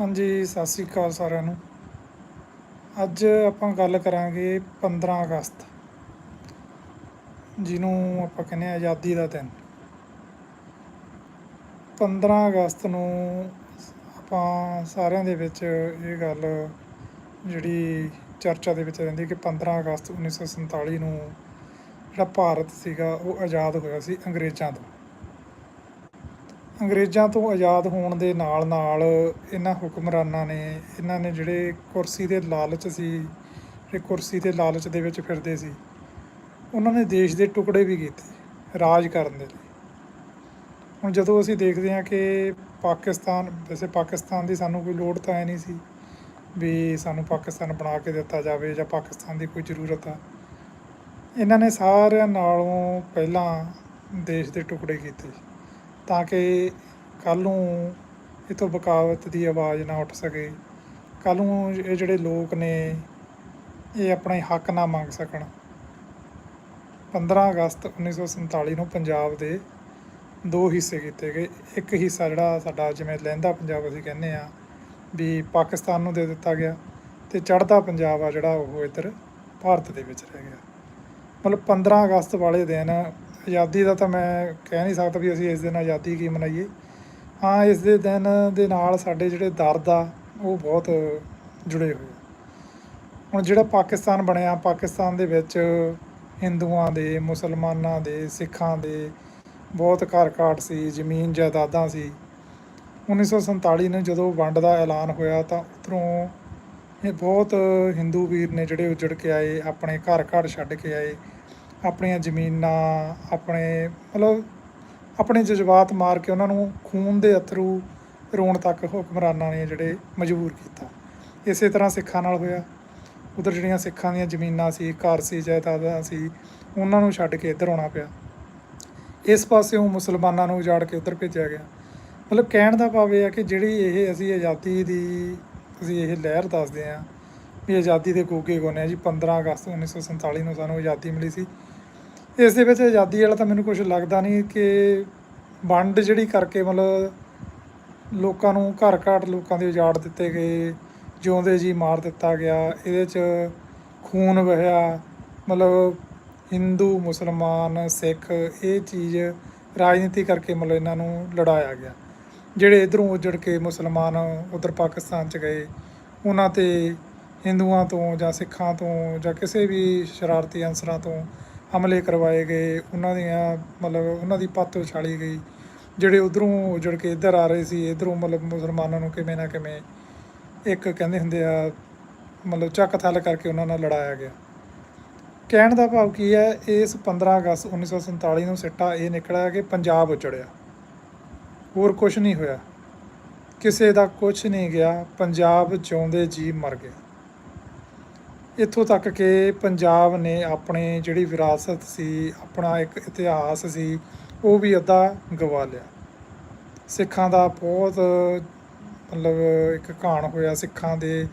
ਹਾਂਜੀ, ਸਤਿ ਸ੍ਰੀ ਅਕਾਲ ਸਾਰਿਆਂ ਨੂੰ। ਅੱਜ ਆਪਾਂ ਗੱਲ ਕਰਾਂਗੇ 15 ਅਗਸਤ, ਜਿਹਨੂੰ ਆਪਾਂ ਕਹਿੰਦੇ ਆ ਆਜ਼ਾਦੀ ਦਾ ਦਿਨ। 15 ਅਗਸਤ ਨੂੰ ਆਪਾਂ ਸਾਰਿਆਂ ਦੇ ਵਿੱਚ ਇਹ ਗੱਲ ਜਿਹੜੀ ਚਰਚਾ ਦੇ ਵਿੱਚ ਰਹਿੰਦੀ ਕਿ 15 ਅਗਸਤ 1947 ਨੂੰ ਜਿਹੜਾ ਭਾਰਤ ਸੀਗਾ, ਉਹ ਆਜ਼ਾਦ ਹੋਇਆ ਸੀ ਅੰਗਰੇਜ਼ਾਂ ਤੋਂ। ਅੰਗਰੇਜ਼ਾਂ ਤੋਂ ਆਜ਼ਾਦ ਹੋਣ ਦੇ ਨਾਲ ਨਾਲ ਇਹਨਾਂ ਹੁਕਮਰਾਨਾਂ ਨੇ, ਇਹਨਾਂ ਨੇ ਜਿਹੜੇ ਕੁਰਸੀ ਦੇ ਲਾਲਚ ਸੀ ਜਿਹੜੇ ਕੁਰਸੀ ਦੇ ਲਾਲਚ ਦੇ ਵਿੱਚ ਫਿਰਦੇ ਸੀ, ਉਹਨਾਂ ਨੇ ਦੇਸ਼ ਦੇ ਟੁਕੜੇ ਵੀ ਕੀਤੇ ਰਾਜ ਕਰਨ ਦੇ ਲਈ। ਹੁਣ ਜਦੋਂ ਅਸੀਂ ਦੇਖਦੇ ਹਾਂ ਕਿ ਪਾਕਿਸਤਾਨ, ਵੈਸੇ ਪਾਕਿਸਤਾਨ ਦੀ ਸਾਨੂੰ ਕੋਈ ਲੋੜ ਤਾਂ ਹੈ ਨਹੀਂ ਸੀ ਵੀ ਸਾਨੂੰ ਪਾਕਿਸਤਾਨ ਬਣਾ ਕੇ ਦਿੱਤਾ ਜਾਵੇ ਜਾਂ ਪਾਕਿਸਤਾਨ ਦੀ ਕੋਈ ਜ਼ਰੂਰਤ ਆ। ਇਹਨਾਂ ਨੇ ਸਾਰਿਆਂ ਨਾਲੋਂ ਪਹਿਲਾਂ ਦੇਸ਼ ਦੇ ਟੁਕੜੇ ਕੀਤੇ। ਤਾਂ ਕਿ ਕੱਲ੍ਹ ਨੂੰ ਇਥੋਂ ਬਗਾਵਤ ਦੀ ਆਵਾਜ਼ ਨਾ ਉੱਠ ਸਕੇ। ਕੱਲ੍ਹ ਨੂੰ ਇਹ ਜਿਹੜੇ ਲੋਕ ਨੇ, ਇਹ ਆਪਣੇ ਹੱਕ ਨਾ ਮੰਗ ਸਕਣ। 15 ਅਗਸਤ 1947 ਨੂੰ ਪੰਜਾਬ ਦੇ ਦੋ ਹਿੱਸੇ ਕੀਤੇ ਗਏ। ਇੱਕ ਹਿੱਸਾ ਜਿਹੜਾ ਸਾਡਾ ਜਿਵੇਂ ਲਹਿੰਦਾ ਪੰਜਾਬ ਅਸੀਂ ਕਹਿੰਦੇ ਆ ਵੀ ਪਾਕਿਸਤਾਨ ਨੂੰ ਦੇ ਦਿੱਤਾ ਗਿਆ ਤੇ ਚੜ੍ਹਦਾ ਪੰਜਾਬ ਆ ਜਿਹੜਾ ਉਹ ਇੱਧਰ ਭਾਰਤ ਦੇ ਵਿੱਚ ਰਹਿ ਗਿਆ। ਮਤਲਬ 15 ਅਗਸਤ ਵਾਲੇ ਦਿਨ ਆਜ਼ਾਦੀ ਦਾ ਤਾਂ ਮੈਂ ਕਹਿ ਨਹੀਂ ਸਕਦਾ ਵੀ ਅਸੀਂ ਇਸ ਦਿਨ ਆਜ਼ਾਦੀ ਕੀ ਮਨਾਈਏ। ਹਾਂ, ਇਸ ਦੇ ਦਿਨ ਦੇ ਨਾਲ ਸਾਡੇ ਜਿਹੜੇ ਦਰਦ ਆ, ਉਹ ਬਹੁਤ ਜੁੜੇ ਹੋਏ ਹੁਣ ਜਿਹੜਾ ਪਾਕਿਸਤਾਨ ਬਣਿਆ, ਪਾਕਿਸਤਾਨ ਦੇ ਵਿੱਚ ਹਿੰਦੂਆਂ ਦੇ, ਮੁਸਲਮਾਨਾਂ ਦੇ, ਸਿੱਖਾਂ ਦੇ ਬਹੁਤ ਘਰ ਘਾਟ ਸੀ, ਜ਼ਮੀਨ ਜਾਇਦਾਦਾਂ ਸੀ। 1947 ਨੂੰ ਜਦੋਂ ਵੰਡ ਦਾ ਐਲਾਨ ਹੋਇਆ ਤਾਂ ਉੱਧਰੋਂ ਇਹ ਬਹੁਤ ਹਿੰਦੂ ਵੀਰ ਨੇ ਜਿਹੜੇ ਉੱਜੜ ਕੇ ਆਏ, ਆਪਣੇ ਘਰ ਘਰ ਛੱਡ ਕੇ ਆਏ। ਆਪਣੀਆਂ ਜ਼ਮੀਨਾਂ, ਆਪਣੇ ਮਤਲਬ ਆਪਣੇ ਜਜ਼ਬਾਤ ਮਾਰ ਕੇ ਉਹਨਾਂ ਨੂੰ ਖੂਨ ਦੇ ਅਥਰੂ ਰੋਣ ਤੱਕ ਹੁਕਮਰਾਨਾਂ ਨੇ ਜਿਹੜੇ ਮਜਬੂਰ ਕੀਤਾ। ਇਸੇ ਤਰ੍ਹਾਂ ਸਿੱਖਾਂ ਨਾਲ ਹੋਇਆ। ਉਧਰ ਜਿਹੜੀਆਂ ਸਿੱਖਾਂ ਦੀਆਂ ਜ਼ਮੀਨਾਂ ਸੀ, ਘਰ ਸੀ, ਜਾਇਦਾਦਾਂ ਸੀ, ਉਹਨਾਂ ਨੂੰ ਛੱਡ ਕੇ ਇੱਧਰ ਆਉਣਾ ਪਿਆ। ਇਸ ਪਾਸਿਓਂ ਮੁਸਲਮਾਨਾਂ ਨੂੰ ਉਜਾੜ ਕੇ ਉੱਧਰ ਭੇਜਿਆ ਗਿਆ। ਮਤਲਬ ਕਹਿਣ ਦਾ ਭਾਵ ਇਹ ਹੈ ਕਿ ਜਿਹੜੀ ਇਹ ਅਸੀਂ ਆਜ਼ਾਦੀ ਦੀ, ਅਸੀਂ ਇਹ ਲਹਿਰ ਦੱਸਦੇ ਹਾਂ ਵੀ ਆਜ਼ਾਦੀ ਦੇ ਗੋਗੇ ਗੋਨੇ ਆ ਜੀ 15 ਅਗਸਤ 1947 ਨੂੰ ਸਾਨੂੰ ਆਜ਼ਾਦੀ ਮਿਲੀ ਸੀ। ਇਸ ਦੇ ਵਿੱਚ ਆਜ਼ਾਦੀ ਵਾਲਾ ਤਾਂ ਮੈਨੂੰ ਕੁਝ ਲੱਗਦਾ ਨਹੀਂ ਕਿ ਵੰਡ ਜਿਹੜੀ ਕਰਕੇ ਮਤਲਬ ਲੋਕਾਂ ਨੂੰ ਘਰ ਘਾਟ ਲੋਕਾਂ ਦੇ ਉਜਾੜ ਦਿੱਤੇ ਗਏ, ਜਿਉਂਦੇ ਜੀ ਮਾਰ ਦਿੱਤਾ ਗਿਆ, ਇਹਦੇ 'ਚ ਖੂਨ ਵਹਿਆ, ਮਤਲਬ ਹਿੰਦੂ, ਮੁਸਲਮਾਨ, ਸਿੱਖ ਇਹ ਚੀਜ਼ ਰਾਜਨੀਤੀ ਕਰਕੇ ਮਤਲਬ ਇਹਨਾਂ ਨੂੰ ਲੜਾਇਆ ਗਿਆ। ਜਿਹੜੇ ਇਧਰੋਂ ਉੱਜੜ ਕੇ ਮੁਸਲਮਾਨ ਉਧਰ ਪਾਕਿਸਤਾਨ ਚ ਗਏ, ਉਹਨਾਂ ਤੇ ਹਿੰਦੂਆਂ ਤੋਂ ਜਾਂ ਸਿੱਖਾਂ ਤੋਂ ਜਾਂ ਕਿਸੇ ਵੀ ਸ਼ਰਾਰਤੀ ਅਨਸਰਾਂ ਤੋਂ ਹਮਲੇ ਕਰਵਾਏ ਗਏ, ਉਹਨਾਂ ਦੀਆਂ ਮਤਲਬ ਉਹਨਾਂ ਦੀ ਪੱਤ ਉਛਾਲੀ ਗਈ। ਜਿਹੜੇ ਉਧਰੋਂ ਉੱਜੜ ਕੇ ਇੱਧਰ ਆ ਰਹੇ ਸੀ, ਇੱਧਰੋਂ ਮਤਲਬ ਮੁਸਲਮਾਨਾਂ ਨੂੰ ਕਿਵੇਂ ਨਾ ਕਿਵੇਂ ਇੱਕ ਕਹਿੰਦੇ ਹੁੰਦੇ ਆ, ਮਤਲਬ ਚੱਕ ਥੱਲ ਕਰਕੇ ਉਹਨਾਂ ਨਾਲ ਲੜਾਇਆ ਗਿਆ। ਕਹਿਣ ਦਾ ਭਾਵ ਕੀ ਹੈ, ਇਸ 15 ਅਗਸਤ 1947 ਨੂੰ ਸਿੱਟਾ ਇਹ ਨਿਕਲਿਆ ਕਿ ਪੰਜਾਬ ਉਜੜਿਆ ਹੋਰ ਕੁਝ ਨਹੀਂ ਹੋਇਆ। ਕਿਸੇ ਦਾ ਕੁਝ ਨਹੀਂ ਗਿਆ, ਪੰਜਾਬ ਜਿਉਂਦੇ ਜੀ ਮਰ ਗਿਆ। ਇੱਥੋਂ ਤੱਕ ਕਿ ਪੰਜਾਬ ਨੇ ਆਪਣੇ ਜਿਹੜੀ ਵਿਰਾਸਤ ਸੀ, ਆਪਣਾ ਇੱਕ ਇਤਿਹਾਸ ਸੀ, ਉਹ ਵੀ ਅੱਧਾ ਗਵਾ ਲਿਆ। ਸਿੱਖਾਂ ਦਾ ਬਹੁਤ, ਮਤਲਬ ਇੱਕ ਘਾਣ ਹੋਇਆ ਸਿੱਖਾਂ ਦੇ।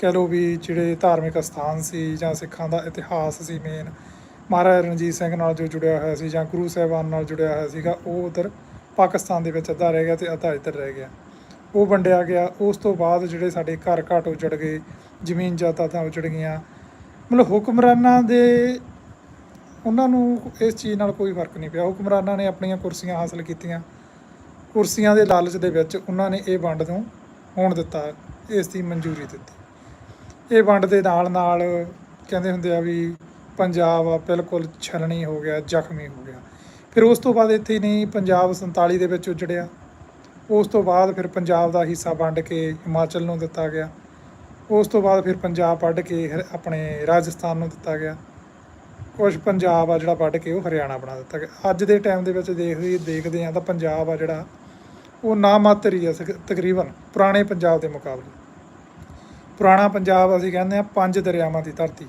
ਕਹਿ ਲਓ ਵੀ ਜਿਹੜੇ ਧਾਰਮਿਕ ਸਥਾਨ ਸੀ ਜਾਂ ਸਿੱਖਾਂ ਦਾ ਇਤਿਹਾਸ ਸੀ ਮੇਨ ਮਹਾਰਾਜਾ ਰਣਜੀਤ ਸਿੰਘ ਨਾਲ ਜੋ ਜੁੜਿਆ ਹੋਇਆ ਸੀ ਜਾਂ ਗੁਰੂ ਸਾਹਿਬਾਨ ਨਾਲ ਜੁੜਿਆ ਹੋਇਆ ਸੀਗਾ, ਉਹ ਉਧਰ ਪਾਕਿਸਤਾਨ ਦੇ ਵਿੱਚ ਅੱਧਾ ਰਹਿ ਗਿਆ ਤੇ ਅੱਧਾ ਇੱਧਰ ਰਹਿ ਗਿਆ। ਉਹ ਵੰਡਿਆ ਗਿਆ। ਉਸ ਤੋਂ ਬਾਅਦ ਜਿਹੜੇ ਸਾਡੇ ਘਰ ਘਾਟ ਉਜੜ ਗਏ ਜ਼ਮੀਨ ਜਾਇਦਾਦਾਂ ਉਜੜ ਗਈਆਂ। ਮਤਲਬ ਹੁਕਮਰਾਨਾਂ ਦੇ ਉਹਨਾਂ ਨੂੰ ਇਸ ਚੀਜ਼ ਨਾਲ ਕੋਈ ਫ਼ਰਕ ਨਹੀਂ ਪਿਆ। ਹੁਕਮਰਾਨਾਂ ਨੇ ਆਪਣੀਆਂ ਕੁਰਸੀਆਂ ਹਾਸਲ ਕੀਤੀਆਂ। ਕੁਰਸੀਆਂ ਦੇ ਲਾਲਚ ਦੇ ਵਿੱਚ ਉਹਨਾਂ ਨੇ ਇਹ ਵੰਡ ਨੂੰ ਹੋਣ ਦਿੱਤਾ, ਇਸ ਦੀ ਮਨਜ਼ੂਰੀ ਦਿੱਤੀ। ਇਹ ਵੰਡ ਦੇ ਨਾਲ ਨਾਲ ਕਹਿੰਦੇ ਹੁੰਦੇ ਆ ਵੀ ਪੰਜਾਬ ਆ, ਬਿਲਕੁਲ ਛਲਣੀ ਹੋ ਗਿਆ, ਜ਼ਖਮੀ ਹੋ ਗਿਆ। ਫਿਰ ਉਸ ਤੋਂ ਬਾਅਦ ਇੱਥੇ ਨਹੀਂ ਪੰਜਾਬ 47 ਦੇ ਵਿੱਚ ਉਜੜਿਆ। ਉਸ ਤੋਂ ਬਾਅਦ ਫਿਰ ਪੰਜਾਬ ਦਾ ਹਿੱਸਾ ਵੰਡ ਕੇ ਹਿਮਾਚਲ ਨੂੰ ਦਿੱਤਾ ਗਿਆ। ਉਸ ਤੋਂ ਬਾਅਦ ਫਿਰ ਪੰਜਾਬ ਵੱਢ ਕੇ ਹਰ- ਆਪਣੇ ਰਾਜਸਥਾਨ ਨੂੰ ਦਿੱਤਾ ਗਿਆ। ਕੁਝ ਪੰਜਾਬ ਆ ਜਿਹੜਾ ਵੱਢ ਕੇ ਉਹ ਹਰਿਆਣਾ ਬਣਾ ਦਿੱਤਾ ਗਿਆ। ਅੱਜ ਦੇ ਟਾਈਮ ਦੇ ਵਿੱਚ ਦੇਖਦੇ ਦੇਖਦੇ ਆ ਤਾਂ ਪੰਜਾਬ ਆ ਜਿਹੜਾ, ਉਹ ਨਾ ਮਾਤਰ ਹੀ ਆ ਸਕ- ਤਕਰੀਬਨ ਪੁਰਾਣੇ ਪੰਜਾਬ ਦੇ ਮੁਕਾਬਲੇ। ਪੁਰਾਣਾ ਪੰਜਾਬ ਅਸੀਂ ਕਹਿੰਦੇ ਆ ਪੰਜ ਦਰਿਆਵਾਂ ਦੀ ਧਰਤੀ।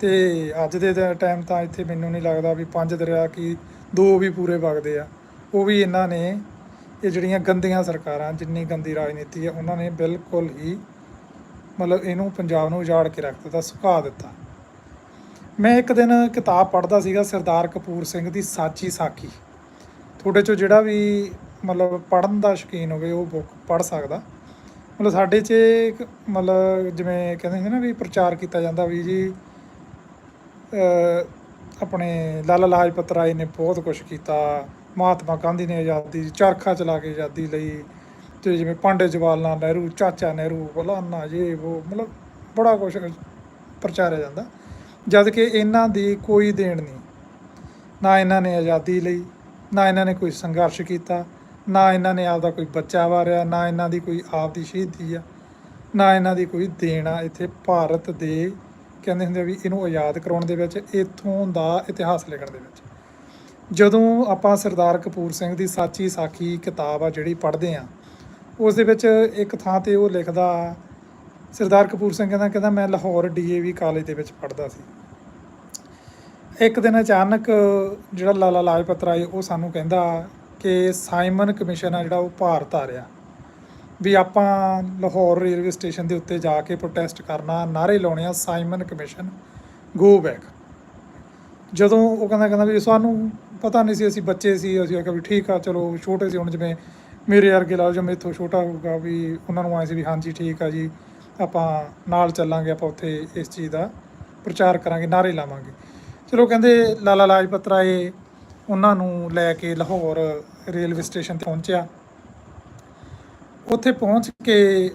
ਤੇ ਅੱਜ ਦੇ ਟਾਈਮ ਤਾਂ ਇੱਥੇ ਮੈਨੂੰ ਨਹੀਂ ਲੱਗਦਾ ਵੀ ਪੰਜ ਦਰਿਆ ਕੀ ਦੋ ਵੀ ਪੂਰੇ ਵਗਦੇ ਆ। ਉਹ ਵੀ ਇਹਨਾਂ ਨੇ, ਇਹ ਜਿਹੜੀਆਂ ਗੰਦੀਆਂ ਸਰਕਾਰਾਂ, ਜਿੰਨੀ ਗੰਦੀ ਰਾਜਨੀਤੀ ਹੈ ਉਹਨਾਂ ਨੇ ਬਿਲਕੁਲ ਹੀ ਮਤਲਬ ਇਹਨੂੰ ਪੰਜਾਬ ਨੂੰ ਉਜਾੜ ਕੇ ਰੱਖ ਦਿੱਤਾ, ਸੁਕਾ ਦਿੱਤਾ। ਮੈਂ ਇੱਕ ਦਿਨ ਕਿਤਾਬ ਪੜ੍ਹਦਾ ਸੀਗਾ ਸਰਦਾਰ ਕਪੂਰ ਸਿੰਘ ਦੀ ਸਾਚੀ ਸਾਖੀ। ਤੁਹਾਡੇ ਚੋਂ ਜਿਹੜਾ ਵੀ ਮਤਲਬ ਪੜ੍ਹਨ ਦਾ ਸ਼ੌਕੀਨ ਹੋਵੇ, ਉਹ ਬੁੱਕ ਪੜ੍ਹ ਸਕਦਾ। ਮਤਲਬ ਸਾਡੇ 'ਚ ਇੱਕ ਮਤਲਬ ਜਿਵੇਂ ਕਹਿੰਦੇ ਹੁੰਦੇ ਨਾ ਵੀ ਪ੍ਰਚਾਰ ਕੀਤਾ ਜਾਂਦਾ ਵੀ ਜੀ ਆਪਣੇ ਲਾਲਾ ਲਾਜਪਤ ਰਾਏ ਨੇ ਬਹੁਤ ਕੁਝ ਕੀਤਾ, ਮਹਾਤਮਾ ਗਾਂਧੀ ਨੇ ਆਜ਼ਾਦੀ, ਚਰਖਾ ਚਲਾ ਕੇ ਆਜ਼ਾਦੀ ਲਈ ਤੇ ਜਿਵੇਂ ਪੰਡਿਤ ਜਵਾਹਰ ਲਾਲ ਨਹਿਰੂ, ਚਾਚਾ ਨਹਿਰੂ ਬਲਾਨਾ ਜੇ ਉਹ ਮਤਲਬ ਬੜਾ ਕੁਝ ਪ੍ਰਚਾਰਿਆ ਜਾਂਦਾ। ਜਦ ਕਿ ਇਹਨਾਂ ਦੀ ਕੋਈ ਦੇਣ ਨਹੀਂ। ਨਾ ਇਹਨਾਂ ਨੇ ਆਜ਼ਾਦੀ ਲਈ, ਨਾ ਇਹਨਾਂ ਨੇ ਕੋਈ ਸੰਘਰਸ਼ ਕੀਤਾ, ਨਾ ਇਹਨਾਂ ਨੇ ਆਪਦਾ ਕੋਈ ਬੱਚਾ ਵਾਰਿਆ, ਨਾ ਇਹਨਾਂ ਦੀ ਕੋਈ ਆਪ ਦੀ ਸ਼ਹੀਦੀ ਆ, ਨਾ ਇਹਨਾਂ ਦੀ ਕੋਈ ਦੇਣ ਆ। ਇੱਥੇ ਭਾਰਤ ਦੇ ਕਹਿੰਦੇ ਹੁੰਦੇ ਆ ਵੀ ਇਹਨੂੰ ਆਜ਼ਾਦ ਕਰਾਉਣ ਦੇ ਵਿੱਚ, ਇੱਥੋਂ ਦਾ ਇਤਿਹਾਸ ਲਿਖਣ ਦੇ ਵਿੱਚ। ਜਦੋਂ ਆਪਾਂ ਸਰਦਾਰ ਕਪੂਰ ਸਿੰਘ ਦੀ ਸਾਚੀ ਸਾਖੀ ਕਿਤਾਬ ਆ ਜਿਹੜੀ ਪੜ੍ਹਦੇ ਆ ਉਸ ਦੇ ਵਿੱਚ ਇੱਕ ਥਾਂ ਤੇ ਉਹ ਲਿਖਦਾ, ਸਰਦਾਰ ਕਪੂਰ ਸਿੰਘ ਕਹਿੰਦਾ ਕਹਿੰਦਾ ਮੈਂ ਲਾਹੌਰ ਡੀਏਵੀ ਕਾਲਜ ਦੇ ਵਿੱਚ ਪੜ੍ਹਦਾ ਸੀ। ਇੱਕ ਦਿਨ ਅਚਾਨਕ ਜਿਹੜਾ ਲਾਲਾ ਲਾਜਪਤ ਰਾਏ, ਉਹ ਸਾਨੂੰ ਕਹਿੰਦਾ ਕਿ ਸਾਈਮਨ ਕਮਿਸ਼ਨ ਆ ਜਿਹੜਾ, ਉਹ ਭਾਰਤ ਆ ਰਿਹਾ ਵੀ ਆਪਾਂ ਲਾਹੌਰ ਰੇਲਵੇ ਸਟੇਸ਼ਨ ਦੇ ਉੱਤੇ ਜਾ ਕੇ ਪ੍ਰੋਟੈਸਟ ਕਰਨਾ ਨਾਰੇ ਲਾਉਣੇ ਆ ਸਾਈਮਨ ਕਮਿਸ਼ਨ ਗੋ ਬੈਕ ਜਦੋਂ ਉਹ ਕਹਿੰਦਾ ਕਹਿੰਦਾ ਵੀ ਸਾਨੂੰ ਪਤਾ ਨਹੀਂ ਸੀ, ਅਸੀਂ ਬੱਚੇ ਸੀ, ਅਸੀਂ ਆਖਿਆ ਵੀ ਠੀਕ ਆ, ਚਲੋ ਛੋਟੇ ਸੀ ਹੁਣ ਜਿਵੇਂ ਮੇਰੇ ਵਰਗੇ ਲਾ ਲਓ ਜਾਂ ਮੇਥੋਂ ਛੋਟਾ ਹੋਊਗਾ ਵੀ ਉਹਨਾਂ ਨੂੰ ਆਏ ਸੀ ਵੀ ਹਾਂਜੀ, ਠੀਕ ਆ ਜੀ, ਆਪਾਂ ਨਾਲ ਚੱਲਾਂਗੇ, ਆਪਾਂ ਉੱਥੇ ਇਸ ਚੀਜ਼ ਦਾ ਪ੍ਰਚਾਰ ਕਰਾਂਗੇ ਨਾਰੇ ਲਾਵਾਂਗੇ। ਚਲੋ ਕਹਿੰਦੇ ਲਾਲਾ ਲਾਜਪਤ ਰਾਏ ਉਹਨਾਂ ਨੂੰ ਲੈ ਕੇ ਲਾਹੌਰ ਰੇਲਵੇ ਸਟੇਸ਼ਨ ਤੇ ਪਹੁੰਚਿਆ। ਉੱਥੇ ਪਹੁੰਚ ਕੇ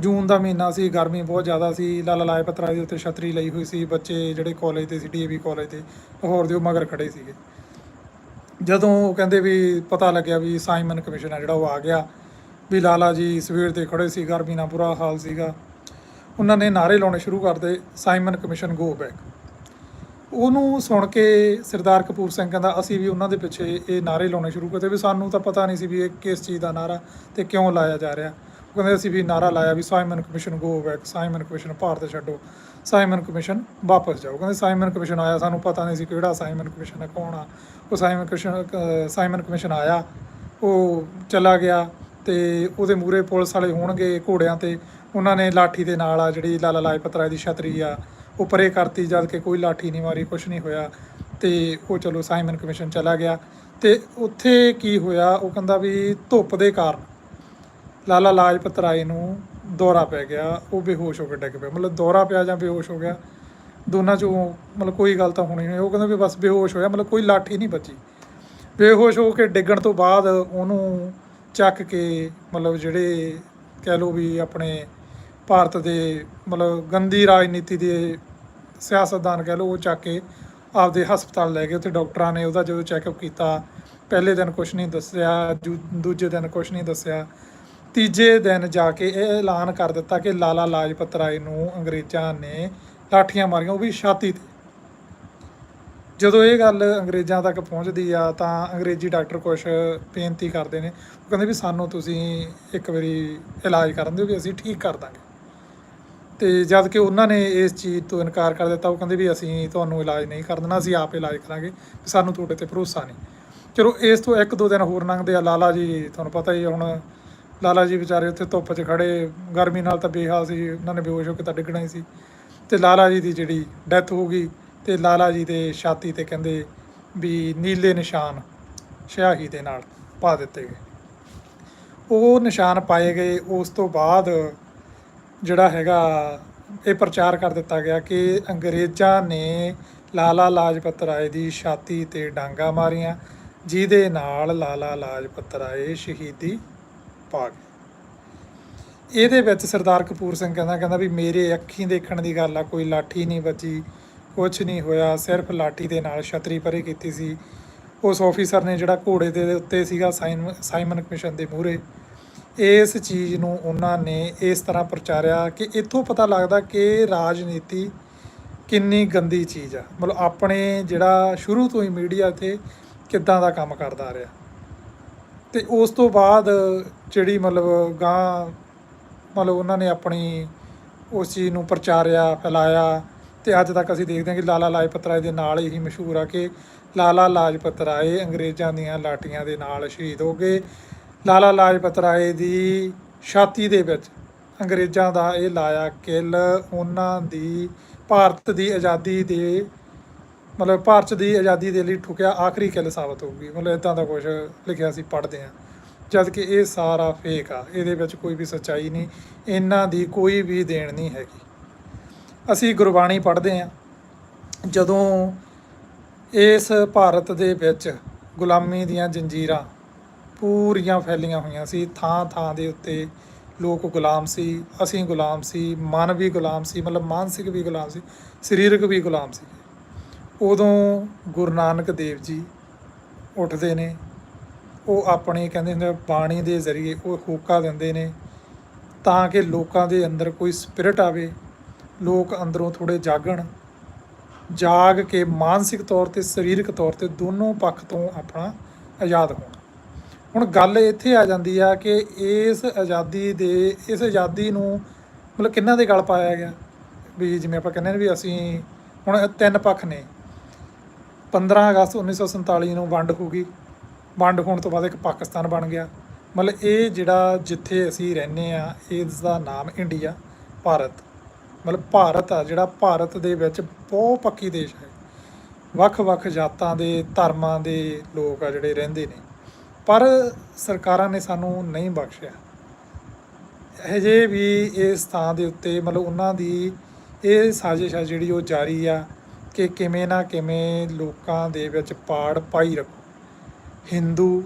ਜੂਨ ਦਾ ਮਹੀਨਾ ਸੀ, ਗਰਮੀ ਬਹੁਤ ਜ਼ਿਆਦਾ ਸੀ, ਲਾਲਾ ਲਾਜਪਤ ਰਾਏ ਦੇ ਉੱਤੇ ਛਤਰੀ ਲਈ ਹੋਈ ਸੀ, ਬੱਚੇ ਜਿਹੜੇ ਕਾਲਜ ਦੇ ਸੀ ਡੀਏਵੀ ਕਾਲਜ ਦੇ, ਲਾਹੌਰ ਦੇ ਉਹ ਮਗਰ ਖੜੇ ਸੀਗੇ। ਜਦੋਂ ਉਹ ਕਹਿੰਦੇ ਵੀ ਪਤਾ ਲੱਗਿਆ ਵੀ ਸਾਈਮਨ ਕਮਿਸ਼ਨ ਆ ਜਿਹੜਾ ਉਹ ਆ ਗਿਆ, ਵੀ ਲਾਲਾ ਜੀ ਸਵੇਰ ਦੇ ਖੜੇ ਸੀ ਗਰਮੀ ਨਾਲ ਬੁਰਾ ਹਾਲ ਸੀਗਾ। ਉਹਨਾਂ ਨੇ ਨਾਰੇ ਲਾਉਣੇ ਸ਼ੁਰੂ ਕਰਦੇ ਸਾਈਮਨ ਕਮਿਸ਼ਨ ਗੋ ਬੈਕ। ਉਹਨੂੰ ਸੁਣ ਕੇ ਸਰਦਾਰ ਕਪੂਰ ਸਿੰਘ ਕਹਿੰਦਾ, ਅਸੀਂ ਵੀ ਉਹਨਾਂ ਦੇ ਪਿੱਛੇ ਇਹ ਨਾਰੇ ਲਾਉਣੇ ਸ਼ੁਰੂ ਕਰਤੇ ਵੀ ਸਾਨੂੰ ਤਾਂ ਪਤਾ ਨਹੀਂ ਸੀ ਵੀ ਇਹ ਕਿਸ ਚੀਜ਼ ਦਾ ਨਾਰਾ ਤੇ ਕਿਉਂ ਲਾਇਆ ਜਾ ਰਿਹਾ। ਕਹਿੰਦੇ ਅਸੀਂ ਵੀ ਨਾਰਾ ਲਾਇਆ ਵੀ Simon commission go back Simon commission Bharat ਛੱਡੋ ਸਾਈਮਨ ਕਮਿਸ਼ਨ ਵਾਪਸ ਜਾਓ। ਕਹਿੰਦੇ ਸਾਈਮਨ ਕਮਿਸ਼ਨ ਆਇਆ, ਸਾਨੂੰ ਪਤਾ ਨਹੀਂ ਸੀ ਕਿਹੜਾ ਸਾਈਮਨ ਕਮਿਸ਼ਨ ਹੈ, ਕੌਣ ਆ। ਉਹ ਸਾਈਮਨ ਕਮਿਸ਼ਨ ਸਾਈਮਨ ਕਮਿਸ਼ਨ ਆਇਆ, ਉਹ ਚਲਾ ਗਿਆ ਤੇ ਉਹਦੇ ਮੂਰੇ ਪੁਲਿਸ ਵਾਲੇ ਹੋਣਗੇ ਘੋੜਿਆਂ ਤੇ। ਉਹਨਾਂ ਨੇ ਲਾਠੀ ਦੇ ਨਾਲ ਆ ਜਿਹੜੀ ਲਾਲਾ ਲਾਜਪਤ ਰਾਏ ਦੀ ਛਤਰੀ ਆ, ਉਹ ਪਰੇ ਕਰਤੀ, ਜਦ ਕਿ ਕੋਈ ਲਾਠੀ ਨਹੀਂ ਮਾਰੀ ਕੁਝ ਨਹੀਂ ਹੋਇਆ। ਤੇ ਉਹ ਚਲੋ ਸਾਈਮਨ ਕਮਿਸ਼ਨ ਚਲਾ ਗਿਆ। ਤੇ ਉੱਥੇ ਕੀ ਹੋਇਆ, ਉਹ ਕਹਿੰਦਾ ਵੀ ਧੁੱਪ ਦੇ ਕਾਰਨ ਲਾਲਾ ਲਾਜਪਤ ਰਾਏ ਨੂੰ ਦੌਰਾ ਪੈ ਗਿਆ, ਉਹ ਬੇਹੋਸ਼ ਹੋ ਕੇ ਡਿੱਗ ਪਿਆ। ਮਤਲਬ ਦੌਰਾ ਪਿਆ ਜਾਂ ਬੇਹੋਸ਼ ਹੋ ਗਿਆ, ਦੋਨਾਂ ਚੋਂ ਮਤਲਬ ਕੋਈ ਗੱਲ ਤਾਂ ਹੋਣੀ ਨਹੀਂ। ਉਹ ਕਹਿੰਦਾ ਵੀ ਬਸ ਬੇਹੋਸ਼ ਹੋਇਆ, ਮਤਲਬ ਕੋਈ ਲਾਠੀ ਨਹੀਂ ਬਚੀ ਬੇਹੋਸ਼ ਹੋ ਕੇ ਡਿੱਗਣ ਤੋਂ ਬਾਅਦ ਉਹਨੂੰ ਚੱਕ ਕੇ ਮਤਲਬ ਜਿਹੜੇ ਕਹਿ ਲਓ ਵੀ ਆਪਣੇ ਭਾਰਤ ਦੇ ਮਤਲਬ ਗੰਦੀ ਰਾਜਨੀਤੀ ਦੇ ਸਿਆਸਤਦਾਨ ਕਹਿ ਲਓ, ਉਹ ਚੱਕ ਕੇ ਆਪਦੇ ਹਸਪਤਾਲ ਲੈ ਗਏ। ਉੱਥੇ ਡਾਕਟਰਾਂ ਨੇ ਉਹਦਾ ਜਦੋਂ ਚੈੱਕਅਪ ਕੀਤਾ, ਪਹਿਲੇ ਦਿਨ ਕੁਝ ਨਹੀਂ ਦੱਸਿਆ, ਦੂ- ਦੂਜੇ ਦਿਨ ਕੁਝ ਨਹੀਂ ਦੱਸਿਆ। ਤੀਜੇ ਦਿਨ ਜਾ ਕੇ ਇਹ ਐਲਾਨ ਕਰ ਦਿੱਤਾ ਕਿ ਲਾਲਾ ਲਾਜਪਤ ਰਾਏ ਨੂੰ ਅੰਗਰੇਜ਼ਾਂ ਨੇ ਲਾਠੀਆਂ ਮਾਰੀਆਂ, ਉਹ ਵੀ ਛਾਤੀ ਤੇ। ਜਦੋਂ ਇਹ ਗੱਲ ਅੰਗਰੇਜ਼ਾਂ ਤੱਕ ਪਹੁੰਚਦੀ ਆ, ਤਾਂ ਅੰਗਰੇਜ਼ੀ ਡਾਕਟਰ ਕੁਝ ਬੇਨਤੀ ਕਰਦੇ ਨੇ। ਉਹ ਕਹਿੰਦੇ ਵੀ ਸਾਨੂੰ ਤੁਸੀਂ ਇੱਕ ਵਾਰੀ ਇਲਾਜ ਕਰਨ ਦਿਓ ਵੀ ਅਸੀਂ ਠੀਕ ਕਰ ਦਾਂਗੇ। ਤੇ ਜਦ ਕਿ ਉਹਨਾਂ ਨੇ ਇਸ ਚੀਜ਼ ਤੋਂ ਇਨਕਾਰ ਕਰ ਦਿੱਤਾ। ਉਹ ਕਹਿੰਦੇ ਵੀ ਅਸੀਂ ਤੁਹਾਨੂੰ ਇਲਾਜ ਨਹੀਂ ਕਰ ਦੇਣਾ, ਅਸੀਂ ਆਪ ਇਲਾਜ ਕਰਾਂਗੇ। ਸਾਨੂੰ ਤੁਹਾਡੇ ਤੇ ਭਰੋਸਾ ਨਹੀਂ। ਚਲੋ, ਇਸ ਤੋਂ ਇੱਕ ਦੋ ਦਿਨ ਹੋਰ ਲੰਘਦੇ ਆ। ਲਾਲਾ ਜੀ, ਤੁਹਾਨੂੰ ਪਤਾ ਹੀ ਹੁਣ ਲਾਲਾ ਜੀ ਵਿਚਾਰੇ ਉੱਥੇ ਧੁੱਪ 'ਚ ਖੜੇ, ਗਰਮੀ ਨਾਲ ਤਾਂ ਬੇਹਾਲ ਸੀ, ਉਹਨਾਂ ਨੇ ਬੇਹੋਸ਼ ਹੋ ਕੇ ਤਾਂ ਡਿੱਗਣਾ ਹੀ ਸੀ। ਤੇ ਲਾਲਾ ਜੀ ਦੀ ਜਿਹੜੀ ਡੈਥ ਹੋ ਗਈ, ਤੇ ਲਾਲਾ ਜੀ ਦੇ ਛਾਤੀ ਤੇ ਕਹਿੰਦੇ ਵੀ ਨੀਲੇ ਨਿਸ਼ਾਨ ਸਿਆਹੀ ਦੇ ਨਾਲ ਪਾ ਦਿੱਤੇ ਗਏ। ਉਹ ਨਿਸ਼ਾਨ ਪਾਏ ਗਏ, ਉਸ ਤੋਂ ਬਾਅਦ ਜਿਹੜਾ ਹੈਗਾ, ਇਹ ਪ੍ਰਚਾਰ ਕਰ ਦਿੱਤਾ ਗਿਆ ਕਿ ਅੰਗਰੇਜ਼ਾਂ ਨੇ ਲਾਲਾ ਲਾਜਪਤ ਰਾਏ ਦੀ ਛਾਤੀ ਤੇ ਡਾਂਗਾ ਮਾਰੀਆਂ, ਜਿਹਦੇ ਨਾਲ ਲਾਲਾ ਲਾਜਪਤ ਰਾਏ ਸ਼ਹੀਦੀ ਪਾ ਗਏ ਇਹਦੇ ਵਿੱਚ ਸਰਦਾਰ ਕਪੂਰ ਸਿੰਘ ਕਹਿੰਦਾ ਕਹਿੰਦਾ ਵੀ ਮੇਰੇ ਅੱਖੀਂ ਦੇਖਣ ਦੀ ਗੱਲ ਆ, ਕੋਈ ਲਾਠੀ ਨਹੀਂ ਵੱਜੀ ਕੁਝ ਨਹੀਂ ਹੋਇਆ, ਸਿਰਫ ਲਾਠੀ ਦੇ ਨਾਲ ਛਤਰੀ ਪਰੇ ਕੀਤੀ ਸੀ। ਉਸ ਆਫੀਸਰ ਨੇ ਜਿਹੜਾ ਘੋੜੇ ਦੇ ਉੱਤੇ ਸੀਗਾ, ਸਾਈਨ, ਸਾਈਮਨ ਕਮਿਸ਼ਨ ਦੇ ਮੂਹਰੇ, ਇਸ ਚੀਜ਼ ਨੂੰ ਉਹਨਾਂ ਨੇ ਇਸ ਤਰ੍ਹਾਂ ਪ੍ਰਚਾਰਿਆ ਕਿ ਇੱਥੋਂ ਪਤਾ ਲੱਗਦਾ ਕਿ ਰਾਜਨੀਤੀ ਕਿੰਨੀ ਗੰਦੀ ਚੀਜ਼ ਆ। ਮਤਲਬ ਆਪਣੇ ਜਿਹੜਾ ਸ਼ੁਰੂ ਤੋਂ ਹੀ ਮੀਡੀਆ ਤੇ ਕਿੱਦਾਂ ਦਾ ਕੰਮ ਕਰਦਾ ਰਿਹਾ। ਤੇ ਉਸ ਤੋਂ ਬਾਅਦ ਜਿਹੜੀ ਮਤਲਬ ਗਾਂ, ਮਤਲਬ ਉਹਨਾਂ ਨੇ ਆਪਣੀ ਉਸ ਚੀਜ਼ ਨੂੰ ਪ੍ਰਚਾਰਿਆ, ਫੈਲਾਇਆ ਤੇ ਅੱਜ ਤੱਕ ਅਸੀਂ ਦੇਖਦੇ ਹਾਂ ਕਿ ਲਾਲਾ ਲਾਜਪਤ ਰਾਏ ਦੇ ਨਾਲ ਹੀ ਮਸ਼ਹੂਰ ਆ ਕਿ ਲਾਲਾ ਲਾਜਪਤ ਰਾਏ ਅੰਗਰੇਜ਼ਾਂ ਦੀਆਂ ਲਾਠੀਆਂ ਦੇ ਨਾਲ ਸ਼ਹੀਦ ਹੋ ਗਏ। ਲਾਲਾ ਲਾਜਪਤ ਰਾਏ ਦੀ ਛਾਤੀ ਦੇ ਵਿੱਚ ਅੰਗਰੇਜ਼ਾਂ ਦਾ ਇਹ ਲਾਇਆ ਕਿੱਲ, ਉਹਨਾਂ ਦੀ ਭਾਰਤ ਦੀ ਆਜ਼ਾਦੀ ਦੇ ਮਤਲਬ ਭਾਰਤ ਦੀ ਆਜ਼ਾਦੀ ਦੇ ਲਈ ਠੁਕਿਆ ਆਖਰੀ ਕਿੱਲ ਸਾਬਤ ਹੋਊਗੀ। ਮਤਲਬ ਇਦਾਂ ਦਾ ਕੁਝ ਲਿਖਿਆ ਸੀ ਪੜ੍ਹਦੇ ਆ ਜਦ ਕਿ ਇਹ ਸਾਰਾ ਫੇਕ ਆ, ਇਹਦੇ ਵਿੱਚ ਕੋਈ ਵੀ ਸੱਚਾਈ ਨਹੀਂ, ਇਹਨਾਂ ਦੀ ਕੋਈ ਵੀ ਦੇਣ ਨਹੀਂ ਹੈਗੀ। ਅਸੀਂ ਗੁਰਬਾਣੀ ਪੜ੍ਹਦੇ ਹਾਂ। ਜਦੋਂ ਇਸ ਭਾਰਤ ਦੇ ਵਿੱਚ ਗੁਲਾਮੀ ਦੀਆਂ ਜੰਜੀਰਾਂ ਪੂਰੀਆਂ ਫੈਲੀਆਂ ਹੋਈਆਂ ਸੀ, ਥਾਂ ਥਾਂ ਦੇ ਉੱਤੇ ਲੋਕ ਗੁਲਾਮ ਸੀ, ਅਸੀਂ ਗੁਲਾਮ ਸੀ, ਮਨ ਵੀ ਗੁਲਾਮ ਸੀ, ਮਤਲਬ ਮਾਨਸਿਕ ਵੀ ਗੁਲਾਮ ਸੀ, ਸਰੀਰਕ ਵੀ ਗੁਲਾਮ ਸੀ। ਉਦੋਂ ਗੁਰੂ ਨਾਨਕ ਦੇਵ ਜੀ ਉੱਠਦੇ ਨੇ, ਉਹ ਆਪਣੀ ਕਹਿੰਦੇ ਹੁੰਦੇ ਬਾਣੀ ਦੇ ਜ਼ਰੀਏ ਉਹ ਹੋਕਾ ਦਿੰਦੇ ਨੇ ਤਾਂ ਕਿ ਲੋਕਾਂ ਦੇ ਅੰਦਰ ਕੋਈ ਸਪਿਰਿਟ ਆਵੇ, ਲੋਕ ਅੰਦਰੋਂ ਥੋੜੇ ਜਾਗਣ, ਜਾਗ ਕੇ ਮਾਨਸਿਕ ਤੌਰ ਤੇ, ਸਰੀਰਕ ਤੌਰ ਤੇ ਦੋਨੋਂ ਪੱਖ ਤੋਂ ਆਪਣਾ ਆਜ਼ਾਦ ਹੋਣ। ਹੁਣ ਗੱਲ ਇੱਥੇ ਆ ਜਾਂਦੀ ਆ ਕਿ ਇਸ ਆਜ਼ਾਦੀ ਦੇ, ਇਸ ਆਜ਼ਾਦੀ ਨੂੰ ਮਤਲਬ ਕਿੰਨਾਂ ਦੇ ਗਲ ਪਾਇਆ ਗਿਆ? ਵੀ ਜਿਵੇਂ ਆਪਾਂ ਕਹਿੰਦੇ ਨੇ ਵੀ ਅਸੀਂ ਹੁਣ ਤਿੰਨ ਪੱਖ ਨੇ। 15 ਅਗਸਤ 1947 ਨੂੰ ਵੰਡ ਹੋ ਗਈ। ਵੰਡ ਹੋਣ ਤੋਂ ਬਾਅਦ ਇੱਕ ਪਾਕਿਸਤਾਨ ਬਣ ਗਿਆ। ਮਤਲਬ ਇਹ ਜਿਹੜਾ ਜਿੱਥੇ ਅਸੀਂ ਰਹਿੰਦੇ ਆ ਇਸ ਦਾ ਨਾਮ ਇੰਡੀਆ, ਭਾਰਤ। ਮਤਲਬ ਭਾਰਤ ਆ, ਜਿਹੜਾ ਭਾਰਤ ਦੇ ਵਿੱਚ ਬਹੁਤ ਪੱਕੀ ਦੇਸ਼ ਹੈ। ਵੱਖ-ਵੱਖ ਜਾਤਾਂ ਦੇ, ਧਰਮਾਂ ਦੇ ਲੋਕ ਆ ਜਿਹੜੇ ਰਹਿੰਦੇ ਨੇ। ਪਰ ਸਰਕਾਰਾਂ ਨੇ ਸਾਨੂੰ ਨਹੀਂ ਬਖਸ਼ਿਆ। ਇਹ ਵੀ ਇਸ ਥਾਂ ਦੇ ਉੱਤੇ ਮਤਲਬ ਉਹਨਾਂ ਦੀ ਇਹ ਸਾਜ਼ਿਸ਼ ਆ ਜਿਹੜੀ ਉਹ ਜਾਰੀ ਆ। ਕਿ ਕਿਵੇਂ ਨਾ ਕਿਵੇਂ ਲੋਕਾਂ ਦੇ ਵਿੱਚ ਪਾੜ ਪਾਈ ਰੱਖੋ। ਹਿੰਦੂ,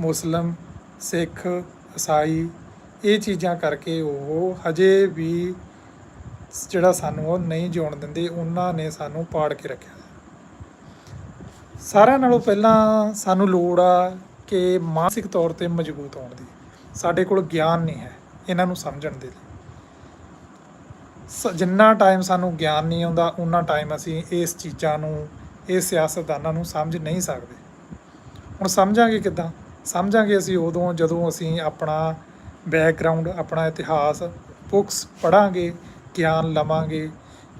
ਮੁਸਲਮ, ਸਿੱਖ ਈਸਾਈ ਇਹ ਚੀਜ਼ਾਂ ਕਰਕੇ ਉਹ ਹਜੇ ਵੀ ਜਿਹੜਾ ਸਾਨੂੰ ਉਹ ਨਹੀਂ ਜਿਉਣ ਦਿੰਦੇ, ਉਹਨਾਂ ਨੇ ਸਾਨੂੰ ਪਾੜ ਕੇ ਰੱਖਿਆ। ਸਾਰਿਆਂ ਨਾਲੋਂ ਪਹਿਲਾਂ ਸਾਨੂੰ ਲੋੜ ਆ ਕਿ ਮਾਨਸਿਕ ਤੌਰ ਤੇ ਮਜ਼ਬੂਤ ਹੋਣ ਦੀ। ਸਾਡੇ ਕੋਲ ਗਿਆਨ ਨਹੀਂ ਹੈ, ਇਹਨਾਂ ਨੂੰ ਸਮਝਣ ਦੇ ਲਈ। ਜਿੰਨਾ ਟਾਈਮ ਸਾਨੂੰ ਗਿਆਨ ਨਹੀਂ ਆਉਂਦਾ ਉਨਾ ਟਾਈਮ ਅਸੀਂ ਇਸ ਚੀਜ਼ਾਂ ਨੂੰ ਇਹ ਸਿਆਸਤਦਾਨਾਂ ਨੂੰ ਸਮਝ ਨਹੀਂ ਸਕਦੇ। ਹੁਣ ਸਮਝਾਂਗੇ ਕਿੱਦਾਂ? ਸਮਝਾਂਗੇ ਅਸੀਂ ਉਦੋਂ ਜਦੋਂ ਅਸੀਂ ਆਪਣਾ ਬੈਕਗ੍ਰਾਉਂਡ ਆਪਣਾ ਇਤਿਹਾਸ ਬੁੱਕਸ ਪੜਾਂਗੇ ਗਿਆਨ ਲਵਾਂਗੇ,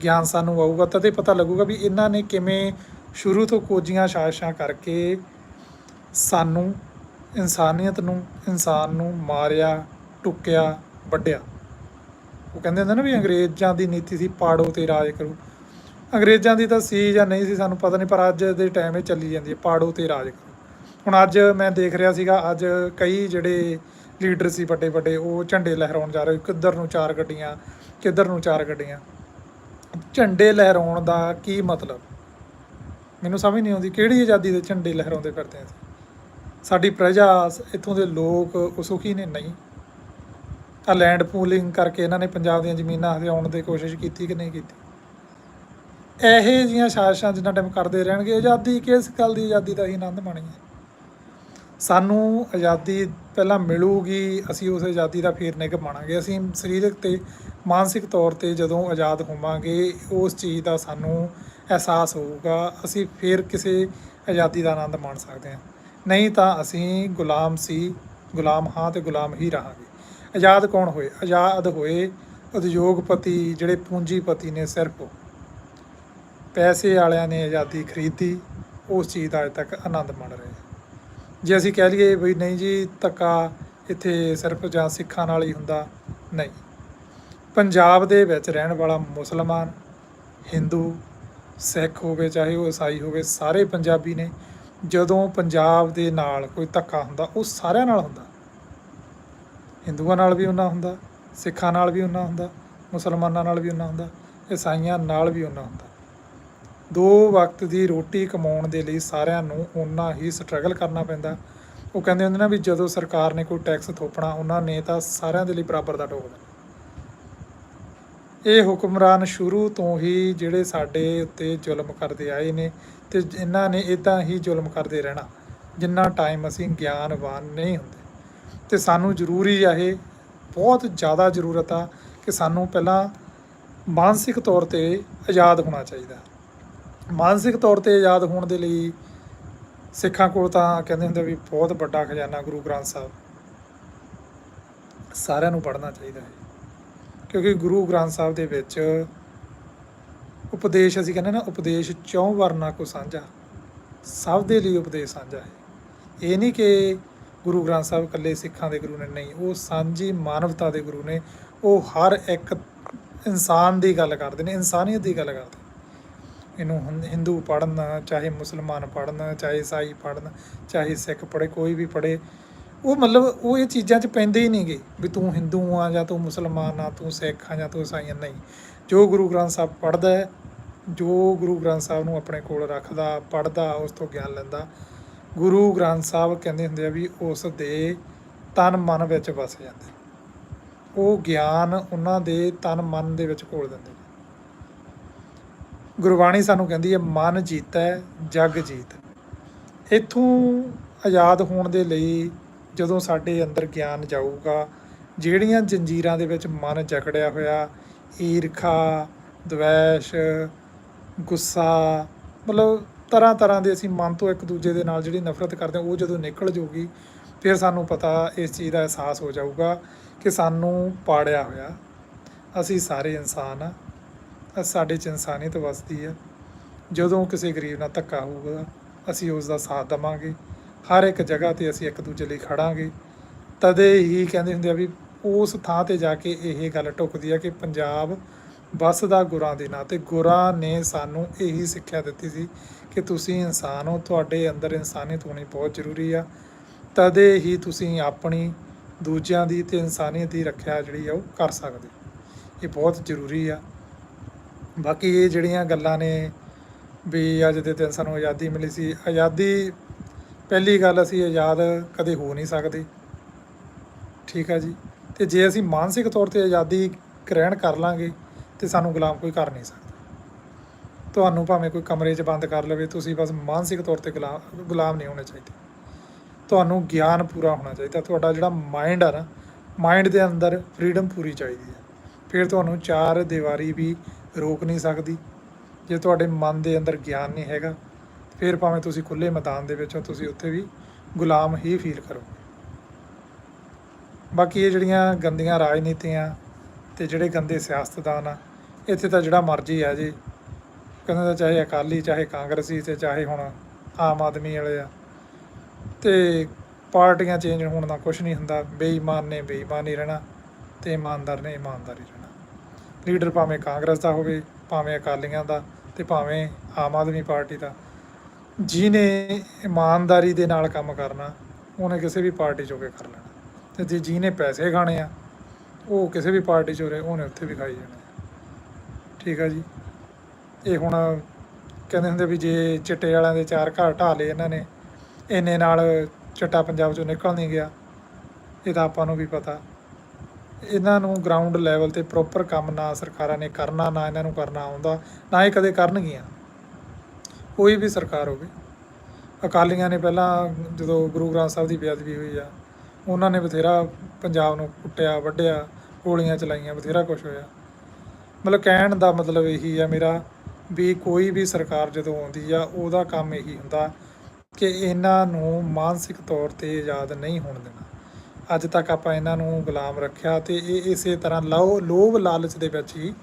ਗਿਆਨ ਸਾਨੂੰ ਆਊਗਾ, ਤਦੇ ਪਤਾ ਲੱਗੂਗਾ ਵੀ ਇਹਨਾਂ ਨੇ ਕਿਵੇਂ ਸ਼ੁਰੂ ਤੋਂ ਕੋਝੀਆਂ ਸਾਜ਼ਿਸ਼ਾਂ ਕਰਕੇ ਸਾਨੂੰ ਇਨਸਾਨੀਅਤ ਨੂੰ, ਇਨਸਾਨ ਨੂੰ ਮਾਰਿਆ, ਟੁੱਕਿਆ, ਵੱਢਿਆ। ਉਹ ਕਹਿੰਦੇ ਹੁੰਦੇ ਨਾ ਵੀ ਅੰਗਰੇਜ਼ਾਂ ਦੀ ਨੀਤੀ ਸੀ, ਪਾੜੋ ਤੇ ਰਾਜ ਕਰੋ। ਅੰਗਰੇਜ਼ਾਂ ਦੀ ਤਾਂ ਸੀ ਜਾਂ ਨਹੀਂ ਸੀ ਸਾਨੂੰ ਪਤਾ ਨਹੀਂ, ਪਰ ਅੱਜ ਦੇ ਟਾਈਮ ਇਹ ਚੱਲੀ ਜਾਂਦੀ ਹੈ, ਪਾੜੋ ਤੇ ਰਾਜ ਕਰੋ। ਹੁਣ ਅੱਜ ਮੈਂ ਦੇਖ ਰਿਹਾ ਸੀਗਾ, ਅੱਜ ਕਈ ਜਿਹੜੇ ਲੀਡਰ ਸੀ ਵੱਡੇ ਵੱਡੇ, ਉਹ ਝੰਡੇ ਲਹਿਰਾਉਣ ਜਾ ਰਹੇ ਕਿੱਧਰ ਨੂੰ ਚਾਰ ਗੱਡੀਆਂ, ਕਿੱਧਰ ਨੂੰ ਚਾਰ ਗੱਡੀਆਂ। ਝੰਡੇ ਲਹਿਰਾਉਣ ਦਾ ਕੀ ਮਤਲਬ? ਮੈਨੂੰ ਸਮਝ ਨਹੀਂ ਆਉਂਦੀ, ਕਿਹੜੀ ਆਜ਼ਾਦੀ ਦੇ ਝੰਡੇ ਲਹਿਰਾਉਂਦੇ ਫਿਰਦੇ ਆ ਸਾਡੀ ਪ੍ਰਜਾ, ਇੱਥੋਂ ਦੇ ਲੋਕ, ਉਹ ਸੁਖੀ ਨੇ? ਨਹੀਂ। ਆ ਲੈਂਡ ਪੂਲਿੰਗ ਕਰਕੇ ਇਹਨਾਂ ਨੇ ਪੰਜਾਬ ਦੀਆਂ ਜ਼ਮੀਨਾਂ ਹਥਿਆਉਣ ਦੀ ਕੋਸ਼ਿਸ਼ ਕੀਤੀ ਕਿ ਨਹੀਂ ਕੀਤੀ। ਇਹੇ ਜੀਆਂ ਸਾਜ਼ਿਸ਼ਾਂ ਜਿੰਨਾ ਟਾਈਮ ਕਰਦੇ ਰਹਿਣਗੇ, ਆਜ਼ਾਦੀ ਕਿਸ ਗੱਲ ਦੀ? ਆਜ਼ਾਦੀ ਦਾ ਹੀ ਆਨੰਦ ਮਾਣੀਏ। ਸਾਨੂੰ ਆਜ਼ਾਦੀ ਪਹਿਲਾਂ ਮਿਲੂਗੀ, ਅਸੀਂ ਉਸ ਆਜ਼ਾਦੀ ਦਾ ਫੇਰ ਨਿੱਘ ਮਾਣਾਂਗੇ। ਅਸੀਂ ਸਰੀਰਕ ਤੇ ਮਾਨਸਿਕ ਤੌਰ ਤੇ ਜਦੋਂ ਆਜ਼ਾਦ ਹੋਵਾਂਗੇ, ਉਸ ਚੀਜ਼ ਦਾ ਸਾਨੂੰ ਅਹਿਸਾਸ ਹੋਊਗਾ। ਅਸੀਂ ਫੇਰ ਕਿਸੇ ਆਜ਼ਾਦੀ ਦਾ ਆਨੰਦ ਮਾਣ ਸਕਦੇ ਹਾਂ। ਨਹੀਂ ਤਾਂ ਅਸੀਂ ਗੁਲਾਮ ਸੀ, ਗੁਲਾਮ ਹਾਂ ਤੇ ਗੁਲਾਮ ਹੀ ਰਹਾਂਗੇ। ਆਜ਼ਾਦ ਕੌਣ ਹੋਏ? ਆਜ਼ਾਦ ਹੋਏ ਉਦਯੋਗਪਤੀ ਜਿਹੜੇ ਪੂੰਜੀਪਤੀ ਨੇ ਸਿਰਫ ਪੈਸੇ ਵਾਲਿਆਂ ਨੇ ਆਜ਼ਾਦੀ ਖਰੀਦੀ, ਉਸ ਚੀਜ਼ ਦਾ ਅਜੇ ਤੱਕ ਆਨੰਦ ਮਾਣ ਰਹੇ ਜੇ ਅਸੀਂ ਕਹਿ ਲਈਏ ਵੀ ਨਹੀਂ ਜੀ, ਧੱਕਾ ਇੱਥੇ ਸਿਰਫ ਜਾਂ ਸਿੱਖਾਂ ਨਾਲ ਹੀ ਹੁੰਦਾ, ਨਹੀਂ। ਪੰਜਾਬ ਦੇ ਵਿੱਚ ਰਹਿਣ ਵਾਲਾ ਮੁਸਲਮਾਨ, ਹਿੰਦੂ, ਸਿੱਖ ਹੋਵੇ, ਚਾਹੇ ਉਹ ਈਸਾਈ ਹੋਵੇ, ਸਾਰੇ ਪੰਜਾਬੀ ਨੇ, ਜਦੋਂ ਪੰਜਾਬ ਦੇ ਨਾਲ ਕੋਈ ਧੱਕਾ ਹੁੰਦਾ, ਉਹ ਸਾਰਿਆਂ ਨਾਲ ਹੁੰਦਾ। ਹਿੰਦੂਆਂ ਨਾਲ ਵੀ ਉਹਨਾਂ ਹੁੰਦਾ, ਸਿੱਖਾਂ ਨਾਲ ਵੀ ਉਹਨਾਂ ਹੁੰਦਾ, ਮੁਸਲਮਾਨਾਂ ਨਾਲ ਵੀ ਉਹਨਾਂ ਹੁੰਦਾ, ਈਸਾਈਆਂ ਨਾਲ ਵੀ ਉਹਨਾਂ ਹੁੰਦਾ। ਦੋ ਵਕਤ ਦੀ ਰੋਟੀ ਕਮਾਉਣ ਦੇ ਲਈ ਸਾਰਿਆਂ ਨੂੰ ਓਨਾ ਹੀ ਸਟਰਗਲ ਕਰਨਾ ਪੈਂਦਾ। ਉਹ ਕਹਿੰਦੇ ਹੁੰਦੇ ਨਾ ਵੀ ਜਦੋਂ ਸਰਕਾਰ ਨੇ ਕੋਈ ਟੈਕਸ ਥੋਪਣਾ ਉਹਨਾਂ ਨੇ ਤਾਂ ਸਾਰਿਆਂ ਦੇ ਲਈ ਬਰਾਬਰ ਦਾ ਠੋਕ ਦੇਣਾ। ਇਹ ਹੁਕਮਰਾਨ ਸ਼ੁਰੂ ਤੋਂ ਹੀ ਜਿਹੜੇ ਸਾਡੇ ਉੱਤੇ ਜ਼ੁਲਮ ਕਰਦੇ ਆਏ ਨੇ ਤੇ ਇਹਨਾਂ ਨੇ ਇਦਾਂ ਹੀ ਜ਼ੁਲਮ ਕਰਦੇ ਰਹਿਣਾ, ਜਿੰਨਾ ਟਾਈਮ ਅਸੀਂ ਗਿਆਨਵਾਨ ਨਹੀਂ ਹੁੰਦੇ। ਤੇ ਸਾਨੂੰ ਜ਼ਰੂਰੀ ਆ ਇਹ, ਬਹੁਤ ਜ਼ਿਆਦਾ ਜ਼ਰੂਰਤ ਆ ਕਿ ਸਾਨੂੰ ਪਹਿਲਾਂ ਮਾਨਸਿਕ ਤੌਰ ਤੇ ਆਜ਼ਾਦ ਹੋਣਾ ਚਾਹੀਦਾ। ਮਾਨਸਿਕ ਤੌਰ ਤੇ ਆਜ਼ਾਦ ਹੋਣ ਦੇ ਲਈ ਸਿੱਖਾਂ ਕੋਲ ਤਾਂ ਕਹਿੰਦੇ ਹੁੰਦੇ ਵੀ ਬਹੁਤ ਵੱਡਾ ਖਜ਼ਾਨਾ ਗੁਰੂ ਗ੍ਰੰਥ ਸਾਹਿਬ। ਸਾਰਿਆਂ ਨੂੰ ਪੜ੍ਹਨਾ ਚਾਹੀਦਾ ਹੈ। ਕਿਉਂਕਿ ਗੁਰੂ ਗ੍ਰੰਥ ਸਾਹਿਬ ਦੇ ਵਿੱਚ ਉਪਦੇਸ਼ ਅਸੀਂ ਕਹਿੰਦੇ ਨਾ, ਉਪਦੇਸ਼ ਚੌਂ ਵਰਨਾ ਕੋ ਸਾਂਝਾ। ਸਭ ਦੇ ਲਈ ਉਪਦੇਸ਼ ਸਾਂਝਾ ਹੈ। ਇਹ ਨਹੀਂ ਕਿ ਗੁਰੂ ਗ੍ਰੰਥ ਸਾਹਿਬ ਇਕੱਲੇ ਸਿੱਖਾਂ ਦੇ ਗੁਰੂ ਨੇ ਨਹੀਂ, ਉਹ ਸਾਂਝੀ ਮਾਨਵਤਾ ਦੇ ਗੁਰੂ ਨੇ। ਉਹ ਹਰ ਇੱਕ ਇਨਸਾਨ ਦੀ ਗੱਲ ਕਰਦੇ ਨੇ, ਇਨਸਾਨੀਅਤ ਦੀ ਗੱਲ ਕਰਦੇ ਇਹਨੂੰ ਹਿੰ- ਹਿੰਦੂ ਪੜ੍ਹਨ, ਚਾਹੇ ਮੁਸਲਮਾਨ ਪੜ੍ਹਨ, ਚਾਹੇ ਈਸਾਈ ਪੜ੍ਹਨ, ਚਾਹੇ ਸਿੱਖ ਪੜ੍ਹੇ, ਕੋਈ ਵੀ ਪੜ੍ਹੇ, ਉਹ ਮਤਲਬ ਉਹ ਇਹ ਚੀਜ਼ਾਂ 'ਚ ਪੈਂਦੇ ਹੀ ਨਹੀਂਗੇ ਵੀ ਤੂੰ ਹਿੰਦੂ ਆ ਜਾਂ ਤੂੰ ਮੁਸਲਮਾਨ ਆ, ਤੂੰ ਸਿੱਖ ਆ ਜਾਂ ਤੂੰ ਈਸਾਈ ਨਹੀਂ, ਜੋ ਗੁਰੂ ਗ੍ਰੰਥ ਸਾਹਿਬ ਪੜ੍ਹਦਾ ਹੈ, ਜੋ ਗੁਰੂ ਗ੍ਰੰਥ ਸਾਹਿਬ ਨੂੰ ਆਪਣੇ ਕੋਲ ਰੱਖਦਾ, ਪੜ੍ਹਦਾ, ਉਸ ਤੋਂ ਗਿਆਨ ਲੈਂਦਾ ਗੁਰੂ ਗ੍ਰੰਥ ਸਾਹਿਬ ਕਹਿੰਦੇ ਹੁੰਦੇ ਆ ਵੀ ਉਸ ਦੇ ਤਨ ਮਨ ਵਿੱਚ ਵਸ ਜਾਂਦੇ ਉਹ ਗਿਆਨ ਉਹਨਾਂ ਦੇ ਤਨ ਮਨ ਦੇ ਵਿੱਚ ਘੋਲ ਦਿੰਦੇ ਨੇ। ਗੁਰਬਾਣੀ ਸਾਨੂੰ ਕਹਿੰਦੀ ਹੈ, ਮਨ ਜੀਤੈ, ਜਗ ਜੀਤ। ਇੱਥੋਂ ਆਜ਼ਾਦ ਹੋਣ ਦੇ ਲਈ ਜਦੋਂ ਸਾਡੇ ਅੰਦਰ ਗਿਆਨ ਜਾਊਗਾ, ਜਿਹੜੀਆਂ ਜੰਜੀਰਾਂ ਦੇ ਵਿੱਚ ਮਨ ਜਕੜਿਆ ਹੋਇਆ, ਈਰਖਾ, ਦਵੈਸ਼, ਗੁੱਸਾ, ਮਤਲਬ ਤਰ੍ਹਾਂ ਤਰ੍ਹਾਂ ਦੇ ਅਸੀਂ ਮਨ ਤੋਂ ਇੱਕ ਦੂਜੇ ਦੇ ਨਾਲ ਜਿਹੜੀ ਨਫ਼ਰਤ ਕਰਦੇ ਹਾਂ, ਉਹ ਜਦੋਂ ਨਿਕਲ ਜੂਗੀ, ਫਿਰ ਸਾਨੂੰ ਪਤਾ ਇਸ ਚੀਜ਼ ਦਾ ਅਹਿਸਾਸ ਹੋ ਜਾਊਗਾ ਕਿ ਸਾਨੂੰ ਪਾੜਿਆ ਹੋਇਆ। ਅਸੀਂ ਸਾਰੇ ਇਨਸਾਨ ਆ। ਸਾਡੇ 'ਚ ਇਨਸਾਨੀਅਤ ਵਸਦੀ ਆ। ਜਦੋਂ ਕਿਸੇ ਗਰੀਬ ਨਾਲ ਧੱਕਾ ਹੋਊਗਾ, ਅਸੀਂ ਉਸ ਦਾ ਸਾਥ ਦੇਵਾਂਗੇ। ਹਰ ਇੱਕ ਜਗ੍ਹਾ ਤੇ ਅਸੀਂ ਇੱਕ ਦੂਜੇ ਲਈ ਖੜਾਂਗੇ। ਤਦੇ ਹੀ ਕਹਿੰਦੇ ਹੁੰਦੇ ਆ ਵੀ ਉਸ ਥਾਂ ਤੇ ਜਾ ਕੇ ਇਹ ਗੱਲ ਟੁੱਕਦੀ ਆ ਕਿ ਪੰਜਾਬ ਵੱਸਦਾ ਗੁਰਾਂ ਦੇ ਨਾਂ ਤੇ। ਗੁਰਾਂ ਨੇ ਸਾਨੂੰ ਇਹੀ ਸਿੱਖਿਆ ਦਿੱਤੀ ਸੀ ਕਿ ਤੁਸੀਂ ਇਨਸਾਨ ਹੋ, ਤੁਹਾਡੇ ਅੰਦਰ ਇਨਸਾਨੀਅਤ ਹੋਣੀ ਬਹੁਤ ਜ਼ਰੂਰੀ ਆ। ਤਦੇ ਹੀ ਤੁਸੀਂ ਆਪਣੀ ਦੂਜਿਆਂ ਦੀ ਤੇ ਇਨਸਾਨੀਅਤ ਦੀ ਰੱਖਿਆ ਜਿਹੜੀ ਆ ਉਹ ਕਰ ਸਕਦੇ। ਇਹ ਬਹੁਤ ਜ਼ਰੂਰੀ ਆ। ਬਾਕੀ ਇਹ ਜਿਹੜੀਆਂ ਗੱਲਾਂ ਨੇ ਵੀ ਅੱਜ ਦੇ ਦਿਨ ਸਾਨੂੰ ਆਜ਼ਾਦੀ ਮਿਲੀ ਸੀ। ਆਜ਼ਾਦੀ, ਪਹਿਲੀ ਗੱਲ ਅਸੀਂ ਆਜ਼ਾਦ ਕਦੇ ਹੋ ਨਹੀਂ ਸਕਦੇ। ਠੀਕ ਆ ਜੀ। ਤੇ ਜੇ ਅਸੀਂ ਮਾਨਸਿਕ ਤੌਰ ਤੇ ਆਜ਼ਾਦੀ ਗ੍ਰਹਿਣ ਕਰ ਲਾਂਗੇ, ਤੇ ਸਾਨੂੰ ਗੁਲਾਮ ਕੋਈ ਕਰ ਨਹੀਂ ਸਕਦਾ। ਤੁਹਾਨੂੰ ਭਾਵੇਂ ਕੋਈ ਕਮਰੇ 'ਚ ਬੰਦ ਕਰ ਲਵੇ, ਤੁਸੀਂ ਬਸ ਮਾਨਸਿਕ ਤੌਰ ਤੇ ਗੁਲਾਮ ਗੁਲਾਮ ਨਹੀਂ ਹੋਣੇ ਚਾਹੀਦੇ। ਤੁਹਾਨੂੰ ਗਿਆਨ ਪੂਰਾ ਹੋਣਾ ਚਾਹੀਦਾ। ਤੁਹਾਡਾ ਜਿਹੜਾ ਮਾਈਂਡ ਆ ਨਾ ਮਾਈਂਡ ਦੇ ਅੰਦਰ ਫਰੀडम ਪੂਰੀ ਚਾਹੀਦੀ ਹੈ। ਫਿਰ ਤੁਹਾਨੂੰ ਚਾਰ ਦੀਵਾਰੀ ਵੀ ਰੋਕ ਨਹੀਂ ਸਕਦੀ। ਜੇ ਤੁਹਾਡੇ ਮਨ ਦੇ ਅੰਦਰ ਗਿਆਨ ਨਹੀਂ ਹੈਗਾ, ਫਿਰ ਭਾਵੇਂ ਤੁਸੀਂ ਖੁੱਲੇ ਮੈਦਾਨ ਦੇ ਵਿੱਚ ਹੋ, ਤੁਸੀਂ ਉੱਥੇ ਵੀ ਗੁਲਾਮ ਹੀ ਫੀਲ ਕਰੋਗੇ ਬਾਕੀ ਇਹ ਜਿਹੜੀਆਂ ਗੰਦੀਆਂ ਰਾਜਨੀਤੀਆਂ ਤੇ ਜਿਹੜੇ ਗੰਦੇ ਸਿਆਸਤਦਾਨ ਆ, ਇੱਥੇ ਤਾਂ ਜਿਹੜਾ ਮਰਜ਼ੀ ਆ ਜੀ। ਕਹਿੰਦੇ ਤਾਂ ਚਾਹੇ ਅਕਾਲੀ, ਚਾਹੇ ਕਾਂਗਰਸੀ ਤੇ ਚਾਹੇ ਹੁਣ ਆਮ ਆਦਮੀ ਵਾਲੇ ਆ। ਤੇ ਪਾਰਟੀਆਂ ਚੇਂਜ ਹੋਣ ਦਾ ਕੁਝ ਨਹੀਂ ਹੁੰਦਾ। ਬੇਈਮਾਨ ਨੇ ਬੇਈਮਾਨ ਹੀ ਰਹਿਣਾ ਤੇ ਇਮਾਨਦਾਰ ਨੇ ਇਮਾਨਦਾਰ ਹੀ ਰਹਿਣਾ। ਲੀਡਰ ਭਾਵੇਂ ਕਾਂਗਰਸ ਦਾ ਹੋਵੇ, ਭਾਵੇਂ ਅਕਾਲੀਆਂ ਦਾ ਤੇ ਭਾਵੇਂ ਆਮ ਆਦਮੀ ਪਾਰਟੀ ਦਾ। ਜਿਹਨੇ ਇਮਾਨਦਾਰੀ ਦੇ ਨਾਲ ਕੰਮ ਕਰਨਾ, ਉਹਨੇ ਕਿਸੇ ਵੀ ਪਾਰਟੀ 'ਚੋਂ ਕੇ ਕਰ ਲੈਣਾ। ਤੇ ਜੇ ਜਿਹਨੇ ਪੈਸੇ ਖਾਣੇ ਆ, ਉਹ ਕਿਸੇ ਵੀ ਪਾਰਟੀ 'ਚੋਂ ਰਹੇ, ਉਹਨੇ ਉੱਥੇ ਵੀ ਖਾਈ ਜਾਣੇ ਠੀਕ ਆ ਜੀ? ਇਹ ਹੁਣ ਕਹਿੰਦੇ ਹੁੰਦੇ ਵੀ ਜੇ ਚਿੱਟੇ ਵਾਲਿਆਂ ਦੇ ਚਾਰ ਘਰ ਢਾਹ ਲਏ ਇਹਨਾਂ ਨੇ, ਇੰਨੇ ਨਾਲ ਚਿੱਟਾ ਪੰਜਾਬ 'ਚੋਂ ਨਿਕਲ ਨਹੀਂ ਗਿਆ। ਇਹ ਤਾਂ ਆਪਾਂ ਨੂੰ ਵੀ ਪਤਾ। ਇਹਨਾਂ ਨੂੰ ਗਰਾਊਂਡ ਲੈਵਲ ਤੇ ਪ੍ਰੋਪਰ ਕੰਮ ਨਾ ਸਰਕਾਰਾਂ ਨੇ ਕਰਨਾ, ਨਾ ਇਹਨਾਂ ਨੂੰ ਕਰਨਾ ਆਉਂਦਾ, ਨਾ ਇਹ ਕਦੇ ਕਰਨਗੀਆਂ। ਕੋਈ ਵੀ ਸਰਕਾਰ ਹੋਵੇ। ਅਕਾਲੀਆਂ ਨੇ ਪਹਿਲਾਂ ਜਦੋਂ ਗੁਰੂ ਗ੍ਰੰਥ ਸਾਹਿਬ ਦੀ ਬੇਅਦਬੀ ਹੋਈ ਆ, ਉਹਨਾਂ ਨੇ ਬਥੇਰਾ ਪੰਜਾਬ ਨੂੰ ਕੁੱਟਿਆ, ਵੱਢਿਆ, ਗੋਲੀਆਂ ਚਲਾਈਆਂ, ਬਥੇਰਾ ਕੁਝ ਹੋਇਆ। ਮਤਲਬ ਕਹਿਣ ਦਾ ਮਤਲਬ ਇਹੀ ਆ ਮੇਰਾ ਵੀ ਕੋਈ ਵੀ ਸਰਕਾਰ ਜਦੋਂ ਆਉਂਦੀ ਆ, ਉਹਦਾ ਕੰਮ ਇਹੀ ਹੁੰਦਾ ਕਿ ਇਹਨਾਂ ਨੂੰ ਮਾਨਸਿਕ ਤੌਰ ਤੇ ਆਜ਼ਾਦ ਨਹੀਂ ਹੋਣ ਦੇਣਾ। ਅੱਜ ਤੱਕ ਆਪਾਂ ਇਹਨਾਂ ਨੂੰ ਗੁਲਾਮ ਰੱਖਿਆ ਤੇ ਇਹ ਇਸੇ ਤਰ੍ਹਾਂ ਲਓ, ਲੋਭ ਲਾਲਚ ਦੇ ਵਿੱਚ ਹੀ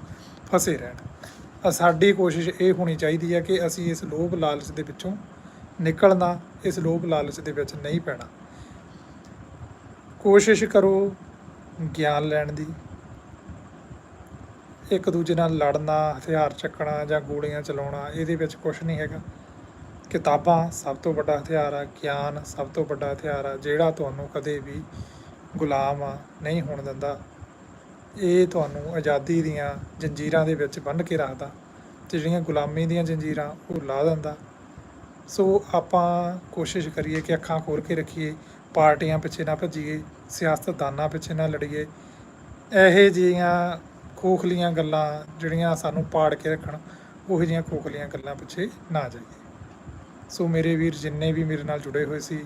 ਫਸੇ ਰਹਿਣ। ਸਾਡੀ ਕੋਸ਼ਿਸ਼ ਇਹ ਹੋਣੀ ਚਾਹੀਦੀ ਹੈ ਕਿ ਅਸੀਂ ਇਸ ਲੋਭ ਲਾਲਚ ਦੇ ਵਿੱਚੋਂ ਨਿਕਲਣਾ, ਇਸ ਲੋਭ ਲਾਲਚ ਦੇ ਵਿੱਚ ਨਹੀਂ ਪੈਣਾ। ਕੋਸ਼ਿਸ਼ ਕਰੋ ਗਿਆਨ ਲੈਣ ਦੀ। ਇੱਕ ਦੂਜੇ ਨਾਲ ਲੜਨਾ, ਹਥਿਆਰ ਚੱਕਣਾ ਜਾਂ ਗੋਲੀਆਂ ਚਲਾਉਣਾ, ਇਹਦੇ ਵਿੱਚ ਕੁਝ ਨਹੀਂ ਹੈਗਾ। ਕਿਤਾਬਾਂ ਸਭ ਤੋਂ ਵੱਡਾ ਹਥਿਆਰ ਆ, ਗਿਆਨ ਸਭ ਤੋਂ ਵੱਡਾ ਹਥਿਆਰ ਆ, ਜਿਹੜਾ ਤੁਹਾਨੂੰ ਕਦੇ ਵੀ ਗੁਲਾਮ ਆ ਨਹੀਂ ਹੋਣ ਦਿੰਦਾ। ਇਹ ਤੁਹਾਨੂੰ ਆਜ਼ਾਦੀ ਦੀਆਂ ਜੰਜੀਰਾਂ ਦੇ ਵਿੱਚ ਬੰਨ੍ਹ ਕੇ ਰੱਖਦਾ ਤੇ ਜਿਹੜੀਆਂ ਗੁਲਾਮੀ ਦੀਆਂ ਜੰਜੀਰਾਂ, ਉਹ ਲਾ ਦਿੰਦਾ। ਸੋ ਆਪਾਂ ਕੋਸ਼ਿਸ਼ ਕਰੀਏ ਕਿ ਅੱਖਾਂ ਖੋਲ ਕੇ ਰੱਖੀਏ, ਪਾਰਟੀਆਂ ਪਿੱਛੇ ਨਾ ਭੱਜੀਏ, ਸਿਆਸਤਦਾਨਾਂ ਪਿੱਛੇ ਨਾ ਲੜੀਏ। ਇਹੋ ਜਿਹੀਆਂ ਖੋਖਲੀਆਂ ਗੱਲਾਂ ਜਿਹੜੀਆਂ ਸਾਨੂੰ ਪਾੜ ਕੇ ਰੱਖਣ, ਉਹੋ ਜਿਹੀਆਂ ਖੋਖਲੀਆਂ ਗੱਲਾਂ ਪਿੱਛੇ ਨਾ ਜਾਈਏ। ਸੋ ਮੇਰੇ ਵੀਰ ਜਿੰਨੇ ਵੀ ਮੇਰੇ ਨਾਲ ਜੁੜੇ ਹੋਏ ਸੀ,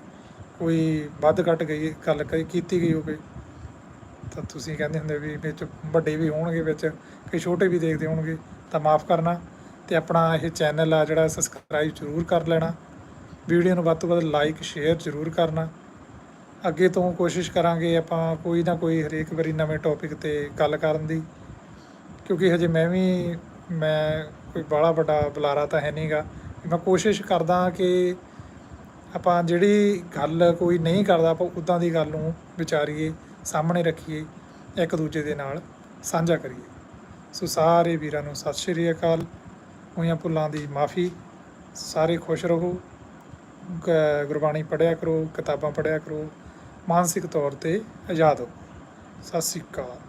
ਕੋਈ ਵੱਧ ਘੱਟ ਗਈ, ਗੱਲ ਕਈ ਕੀਤੀ ਗਈ ਹੋਵੇ, ਤਾਂ ਤੁਸੀਂ ਕਹਿੰਦੇ ਹੁੰਦੇ ਵੀ ਵਿੱਚ ਵੱਡੇ ਵੀ ਹੋਣਗੇ, ਵਿੱਚ ਕਈ ਛੋਟੇ ਵੀ ਦੇਖਦੇ ਹੋਣਗੇ, ਤਾਂ ਮਾਫ ਕਰਨਾ ਤੇ ਆਪਣਾ ਇਹ ਚੈਨਲ ਆ ਜਿਹੜਾ ਸਬਸਕ੍ਰਾਈਬ ਜ਼ਰੂਰ ਕਰ ਲੈਣਾ। ਵੀਡੀਓ ਨੂੰ ਵੱਧ ਤੋਂ ਵੱਧ ਲਾਈਕ ਸ਼ੇਅਰ ਜ਼ਰੂਰ ਕਰਨਾ। ਅੱਗੇ ਤੋਂ ਕੋਸ਼ਿਸ਼ ਕਰਾਂਗੇ ਆਪਾਂ ਕੋਈ ਨਾ ਕੋਈ ਹਰੇਕ ਵਾਰੀ ਨਵੇਂ ਟੌਪਿਕ ਤੇ ਗੱਲ ਕਰਨ ਦੀ। ਕਿਉਂਕਿ ਹਜੇ ਮੈਂ ਵੀ, ਮੈਂ ਕੋਈ ਬਾਹਲਾ ਵੱਡਾ ਬੁਲਾਰਾ ਤਾਂ ਹੈ ਨਹੀਂਗਾ। ਮੈਂ ਕੋਸ਼ਿਸ਼ ਕਰਦਾ ਕਿ ਆਪਾਂ ਜਿਹੜੀ ਗੱਲ ਕੋਈ ਨਹੀਂ ਕਰਦਾ, ਆਪਾਂ ਉਦਾਂ ਦੀ ਗੱਲ ਨੂੰ ਵਿਚਾਰੀਏ, ਸਾਹਮਣੇ ਰੱਖੀਏ, ਇੱਕ ਦੂਜੇ ਦੇ ਨਾਲ ਸਾਂਝਾ ਕਰੀਏ। ਸੋ ਸਾਰੇ ਵੀਰਾਂ ਨੂੰ ਸਤਿ ਸ਼੍ਰੀ ਅਕਾਲ। ਹੋਈਆਂ ਭੁੱਲਾਂ ਦੀ ਮਾਫੀ। ਸਾਰੇ ਖੁਸ਼ ਰਹੋ। ਗੁਰਬਾਣੀ ਪੜ੍ਹਿਆ ਕਰੋ, ਕਿਤਾਬਾਂ ਪੜ੍ਹਿਆ ਕਰੋ। ਮਾਨਸਿਕ ਤੌਰ ਤੇ ਆਜ਼ਾਦ ਹੋ। ਸਤਿ ਸ੍ਰੀ ਅਕਾਲ।